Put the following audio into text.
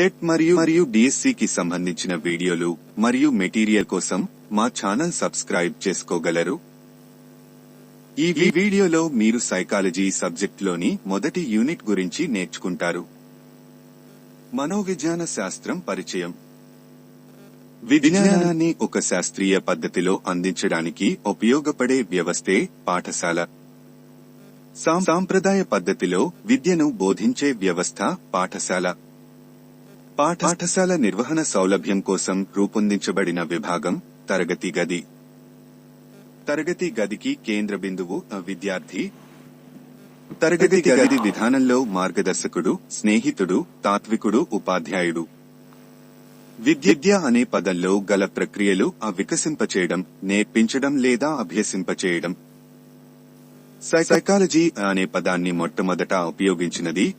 TET మరియు మరియు DSC కి సంబంధించిన వీడియోలు మరియు మెటీరియల్ కోసం మా ఛానల్ సబ్స్క్రైబ్ చేసుకోగలరు. ఈ వీడియోలో మీరు సైకాలజీ సబ్జెక్టులోని మొదటి యూనిట్ గురించి నేర్చుకుంటారు. మనోవిజ్ఞాన శాస్త్రం పరిచయం. విజ్ఞానాన్ని ఒక శాస్త్రీయ పద్ధతిలో అందించడానికి ఉపయోగపడే వ్యవస్థే పాఠశాల. సాం- సాంప్రదాయ పద్ధతిలో విద్యను బోధించే వ్యవస్థ పాఠశాల. పాఠశాల నిర్వహణ సౌలభ్యం కోసం రూపొందించబడిన విభాగం తరగతి గది. తరగతి గదికి కేంద్ర బిందువు విద్యార్థి. తరగతి గది విధానంలో మార్గదర్శకుడు స్నేహితుడు తాత్వికుడు ఉపాధ్యాయుడు. విద్య అనే పదంలో గల ప్రక్రియలు వికసింపచేయడం నేర్పించడం లేదా అభ్యసింపచేయడం. సైకాలజీ అనే పదాన్ని మొట్టమొదట ఉపయోగించినది